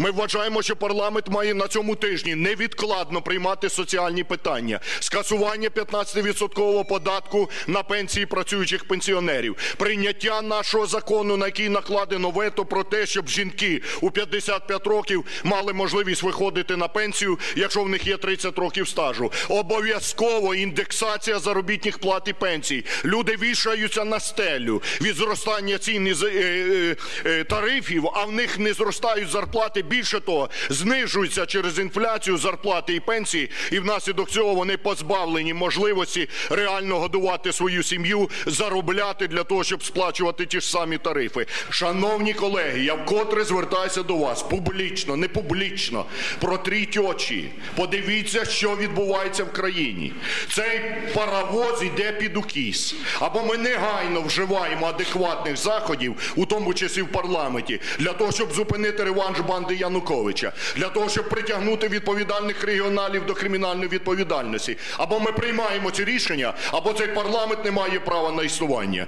Ми вважаємо, що парламент має на цьому тижні невідкладно приймати соціальні питання, скасування 15-відсоткового податку на пенсії працюючих пенсіонерів, прийняття нашого закону, на який накладено вето про те, щоб жінки у 55 років мали можливість виходити на пенсію, якщо в них є 30 років стажу. Обов'язково індексація заробітних плат і пенсій. Люди вішаються на стелю від зростання цін і е, е, е, тарифів, а в них не зростають зарплати. Більше того, знижуються через інфляцію зарплати і пенсії, і внаслідок цього вони позбавлені можливості реально годувати свою сім'ю, заробляти для того, щоб сплачувати ті ж самі тарифи. Шановні колеги, я вкотре звертаюся до вас публічно, не публічно. Протріть очі, подивіться, що відбувається в країні. Цей паровоз йде під укіс. Або ми негайно вживаємо адекватних заходів, у тому числі в парламенті, для того, щоб зупинити реванш банди Януковича, для того, щоб притягнути відповідальних регіоналів до кримінальної відповідальності. Або ми приймаємо ці рішення, або цей парламент не має права на існування.